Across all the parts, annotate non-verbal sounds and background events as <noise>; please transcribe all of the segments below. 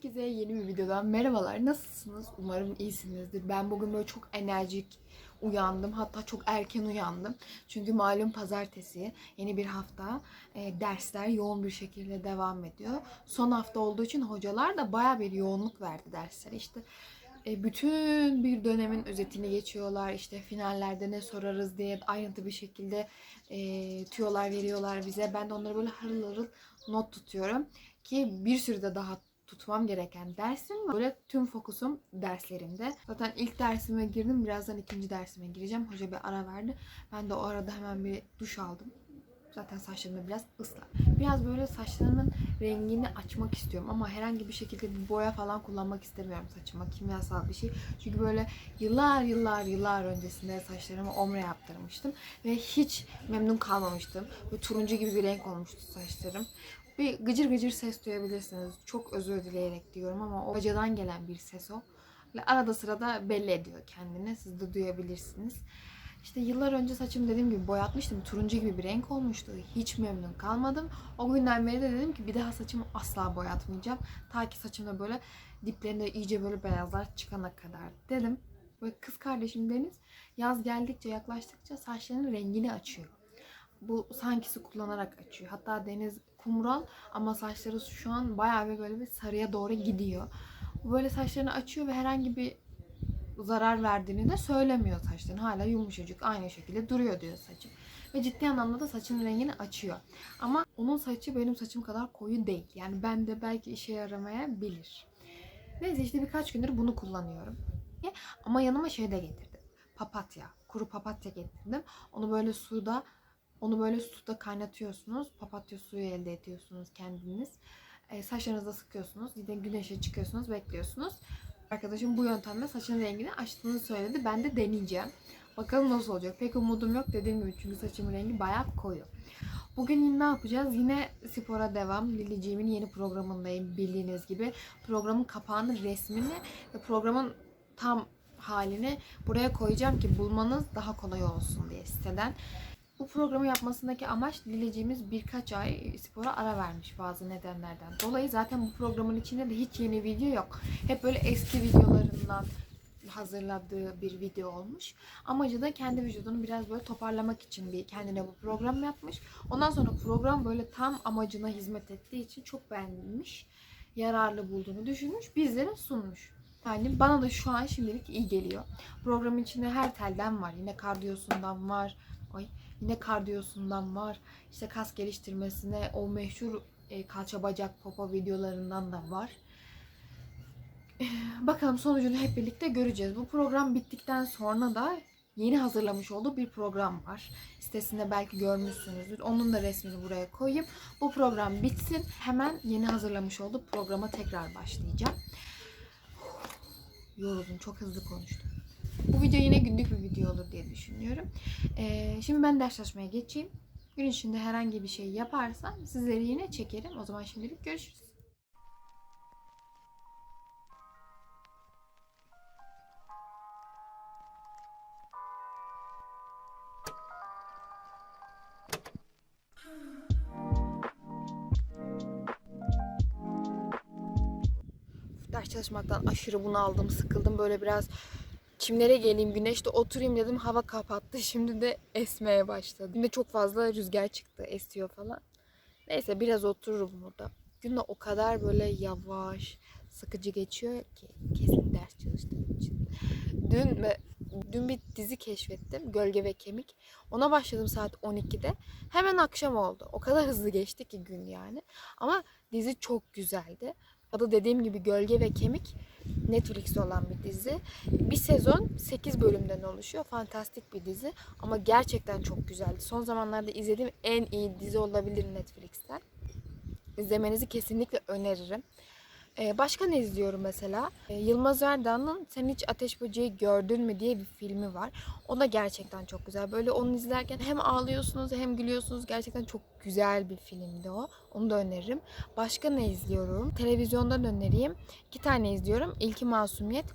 Herkese yeni bir videodan merhabalar. Nasılsınız? Umarım iyisinizdir. Ben bugün böyle çok enerjik uyandım. Hatta çok erken uyandım. Çünkü malum pazartesi yeni bir hafta e, dersler yoğun bir şekilde devam ediyor. Son hafta olduğu için hocalar da baya bir yoğunluk verdi derslere. İşte e, bütün bir dönemin özetini geçiyorlar. İşte finallerde ne sorarız diye ayrıntı bir şekilde e, tüyolar veriyorlar bize. Ben de onları böyle harıl harıl not tutuyorum ki bir sürü de daha tutmam gereken dersim var. Böyle tüm fokusum derslerimde. Zaten ilk dersime girdim. Birazdan ikinci dersime gireceğim. Hoca bir ara verdi. Ben de o arada hemen bir duş aldım. Zaten saçlarım biraz ıslak. Biraz böyle saçlarımın rengini açmak istiyorum ama herhangi bir şekilde bir boya falan kullanmak istemiyorum saçıma. Kimyasal bir şey. Çünkü böyle yıllar yıllar yıllar öncesinde saçlarımı omre yaptırmıştım ve hiç memnun kalmamıştım. Böyle turuncu gibi bir renk olmuştu saçlarım. Bir gıcır gıcır ses duyabilirsiniz. Çok özür dileyerek diyorum ama o bacadan gelen bir ses o. Ve arada sırada belli ediyor kendini. Siz de duyabilirsiniz. İşte yıllar önce saçımı dediğim gibi boyatmıştım. Turuncu gibi bir renk olmuştu. Hiç memnun kalmadım. O günden beri de dedim ki bir daha saçımı asla boyatmayacağım. Ta ki saçımda böyle diplerinde iyice böyle beyazlar çıkana kadar dedim. Böyle kız kardeşim Deniz yaz geldikçe yaklaştıkça saçlarının rengini açıyor. Bu sanki su kullanarak açıyor. Hatta Deniz kumral ama saçları şu an bayağı bir böyle bir sarıya doğru gidiyor. Böyle saçlarını açıyor ve herhangi bir zarar verdiğini de söylemiyor saçların. Hala yumuşacık aynı şekilde duruyor diyor saçım. Ve ciddi anlamda da saçın rengini açıyor. Ama onun saçı benim saçım kadar koyu değil. Yani ben de belki işe yaramayabilir. Neyse işte birkaç gündür bunu kullanıyorum. Ama yanıma şey de getirdim. Papatya. Kuru papatya getirdim. Onu böyle suda onu böyle suda kaynatıyorsunuz. Papatya suyu elde ediyorsunuz kendiniz. E, saçlarınıza sıkıyorsunuz. Yine güneşe çıkıyorsunuz, bekliyorsunuz. Arkadaşım bu yöntemle saçın rengini açtığını söyledi. Ben de deneyeceğim. Bakalım nasıl olacak. Pek umudum yok dediğim gibi çünkü saçımın rengi bayağı koyu. Bugün yine ne yapacağız? Yine spora devam. Liliciğimin yeni programındayım bildiğiniz gibi. Programın kapağının resmini ve programın tam halini buraya koyacağım ki bulmanız daha kolay olsun diye siteden. Bu programı yapmasındaki amaç Lileciğimiz birkaç ay spora ara vermiş bazı nedenlerden dolayı. Zaten bu programın içinde de hiç yeni video yok. Hep böyle eski videolarından hazırladığı bir video olmuş. Amacı da kendi vücudunu biraz böyle toparlamak için bir kendine bu program yapmış. Ondan sonra program böyle tam amacına hizmet ettiği için çok beğenilmiş. Yararlı bulduğunu düşünmüş. Bizlere sunmuş. Yani bana da şu an şimdilik iyi geliyor. Programın içinde her telden var. Yine kardiyosundan var. Ay, yine kardiyosundan var. İşte kas geliştirmesine o meşhur e, kalça bacak popo videolarından da var. Eh, Bakalım sonucunu hep birlikte göreceğiz. Bu program bittikten sonra da yeni hazırlamış olduğu bir program var. Sitesinde belki görmüşsünüzdür. Onun da resmini buraya koyayım. Bu program bitsin. Hemen yeni hazırlamış olduğu programa tekrar başlayacağım. Yoruldum. Çok hızlı konuştum. Bu video yine günlük bir video olur diye düşünüyorum. Ee, şimdi ben ders çalışmaya geçeyim. Gün içinde herhangi bir şey yaparsam sizleri yine çekerim. O zaman şimdilik görüşürüz. Ders çalışmaktan aşırı bunaldım, sıkıldım. Böyle biraz çimlere geleyim, güneşte oturayım dedim. Hava kapattı. <laughs> Şimdi de esmeye başladı. Şimdi çok fazla rüzgar çıktı, esiyor falan. Neyse biraz otururum burada. Gün de o kadar böyle yavaş, sıkıcı geçiyor ki kesin ders çalıştığım için. Dün ve dün bir dizi keşfettim. Gölge ve Kemik. Ona başladım saat 12'de. Hemen akşam oldu. O kadar hızlı geçti ki gün yani. Ama dizi çok güzeldi. Adı dediğim gibi Gölge ve Kemik. Netflix'te olan bir dizi. Bir sezon 8 bölümden oluşuyor. Fantastik bir dizi ama gerçekten çok güzeldi. Son zamanlarda izlediğim en iyi dizi olabilir Netflix'ten. İzlemenizi kesinlikle öneririm. Ee, başka ne izliyorum mesela? Ee, Yılmaz Erdoğan'ın Sen Hiç Ateş Böceği Gördün Mü diye bir filmi var. O da gerçekten çok güzel. Böyle onu izlerken hem ağlıyorsunuz hem gülüyorsunuz. Gerçekten çok güzel bir filmdi o. Onu da öneririm. Başka ne izliyorum? Televizyondan önereyim. İki tane izliyorum. İlki Masumiyet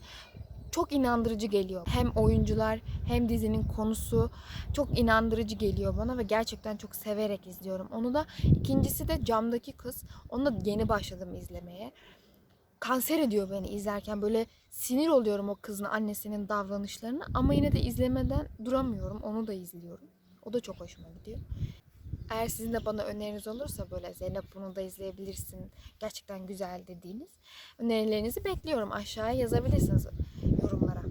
çok inandırıcı geliyor. Hem oyuncular hem dizinin konusu çok inandırıcı geliyor bana ve gerçekten çok severek izliyorum. Onu da ikincisi de Camdaki Kız. Onu da yeni başladım izlemeye. Kanser ediyor beni izlerken. Böyle sinir oluyorum o kızın annesinin davranışlarına ama yine de izlemeden duramıyorum. Onu da izliyorum. O da çok hoşuma gidiyor. Eğer sizin de bana öneriniz olursa böyle Zeynep bunu da izleyebilirsin. Gerçekten güzel dediğiniz önerilerinizi bekliyorum. Aşağıya yazabilirsiniz yorumlara.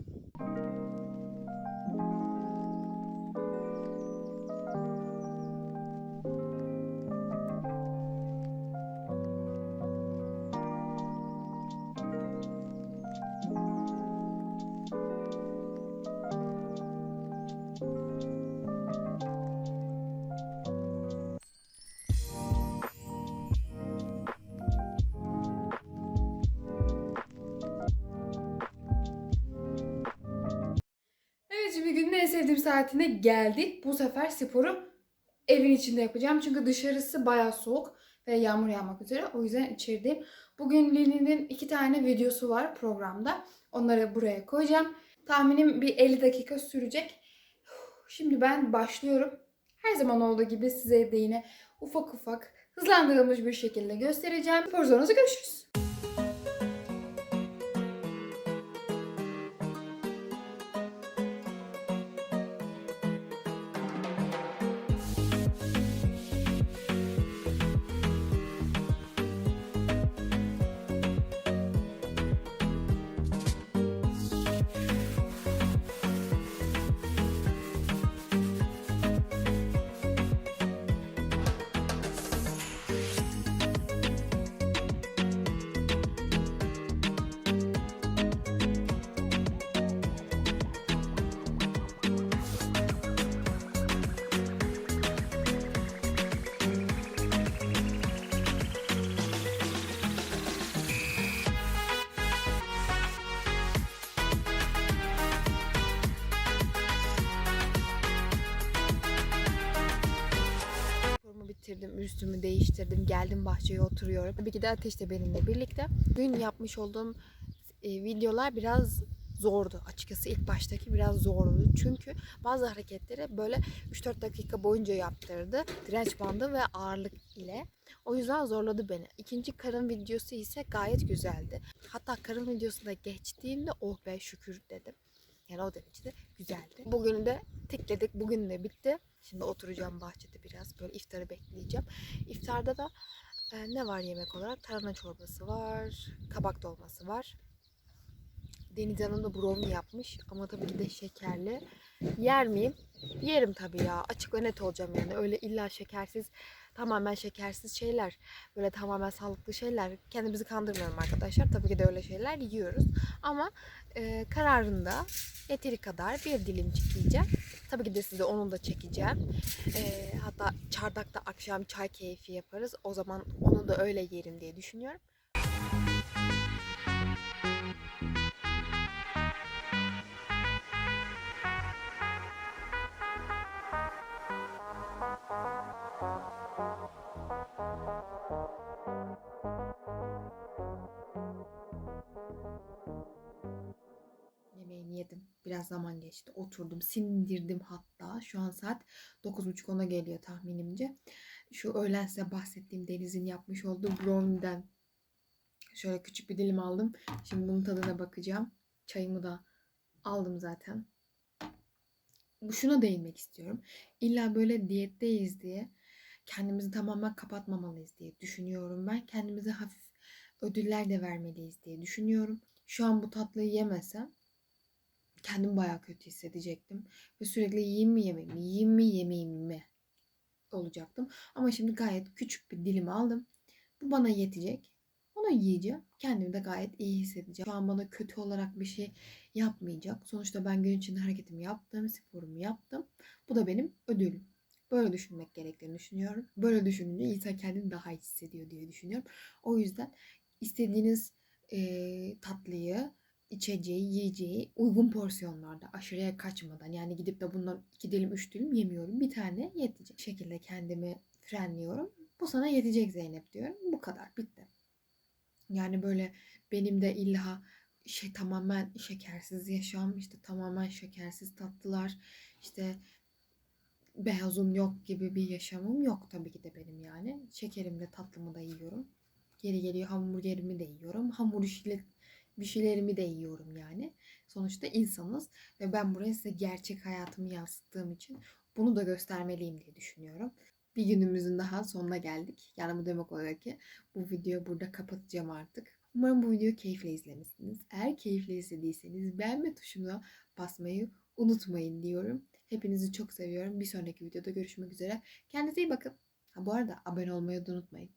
Saatine geldik. Bu sefer sporu evin içinde yapacağım. Çünkü dışarısı bayağı soğuk ve yağmur yağmak üzere. O yüzden içerideyim. Bugün Lili'nin iki tane videosu var programda. Onları buraya koyacağım. Tahminim bir 50 dakika sürecek. Şimdi ben başlıyorum. Her zaman olduğu gibi size de yine ufak ufak hızlandırılmış bir şekilde göstereceğim. Spor sonrası görüşürüz. Üstümü değiştirdim, geldim bahçeye oturuyorum. Tabii ki de Ateş de benimle birlikte. Bugün yapmış olduğum e, videolar biraz zordu açıkçası ilk baştaki biraz zordu çünkü bazı hareketleri böyle 3-4 dakika boyunca yaptırdı direnç bandı ve ağırlık ile o yüzden zorladı beni. İkinci karın videosu ise gayet güzeldi. Hatta karın videosunda geçtiğimde oh be şükür dedim. Yani o derecede güzeldi. Bugün de tikledik. Bugün de bitti. Şimdi oturacağım bahçede biraz. Böyle iftarı bekleyeceğim. İftarda da e, ne var yemek olarak? Tarhana çorbası var. Kabak dolması var. Deniz Hanım da brownie yapmış. Ama tabii ki de şekerli. Yer miyim? Yerim tabii ya. Açık ve net olacağım yani. Öyle illa şekersiz, tamamen şekersiz şeyler. Böyle tamamen sağlıklı şeyler. Kendimizi kandırmıyorum arkadaşlar. Tabii ki de öyle şeyler yiyoruz. Ama e, kararında yeteri kadar bir dilimcik yiyeceğim. Tabii ki de size onu da çekeceğim. E, hatta çardakta akşam çay keyfi yaparız. O zaman onu da öyle yerim diye düşünüyorum. Yemeğimi yedim. Biraz zaman geçti. Oturdum, sindirdim hatta. Şu an saat 9.30-10'a geliyor tahminimce. Şu öğlen size bahsettiğim Deniz'in yapmış olduğu brownie'den şöyle küçük bir dilim aldım. Şimdi bunun tadına bakacağım. Çayımı da aldım zaten. Bu şuna değinmek istiyorum. İlla böyle diyetteyiz diye kendimizi tamamen kapatmamalıyız diye düşünüyorum ben. Kendimize hafif ödüller de vermeliyiz diye düşünüyorum. Şu an bu tatlıyı yemesem kendimi bayağı kötü hissedecektim. Ve sürekli yiyeyim mi yemeyeyim mi, yiyeyim mi yemeyeyim mi olacaktım. Ama şimdi gayet küçük bir dilim aldım. Bu bana yetecek. Onu yiyeceğim. Kendimi de gayet iyi hissedeceğim. Şu an bana kötü olarak bir şey yapmayacak. Sonuçta ben gün içinde hareketimi yaptım, sporumu yaptım. Bu da benim ödülüm. Böyle düşünmek gerektiğini düşünüyorum. Böyle düşününce insan kendini daha iyi hissediyor diye düşünüyorum. O yüzden istediğiniz e, tatlıyı, içeceği, yiyeceği uygun porsiyonlarda aşırıya kaçmadan yani gidip de bundan iki dilim üç dilim yemiyorum. Bir tane yetecek şekilde kendimi frenliyorum. Bu sana yetecek Zeynep diyorum. Bu kadar bitti. Yani böyle benim de illa şey tamamen şekersiz yaşam işte tamamen şekersiz tatlılar işte beyaz un yok gibi bir yaşamım yok tabii ki de benim yani. Şekerimle tatlımı da yiyorum. Yeri geliyor hamburgerimi de yiyorum. Hamur işi bir şeylerimi de yiyorum yani. Sonuçta insanız ve ben buraya size gerçek hayatımı yansıttığım için bunu da göstermeliyim diye düşünüyorum. Bir günümüzün daha sonuna geldik. Yani bu demek oluyor ki bu videoyu burada kapatacağım artık. Umarım bu videoyu keyifle izlemişsiniz. Eğer keyifle izlediyseniz beğenme tuşuna basmayı unutmayın diyorum. Hepinizi çok seviyorum. Bir sonraki videoda görüşmek üzere. Kendinize iyi bakın. Ha, bu arada abone olmayı da unutmayın.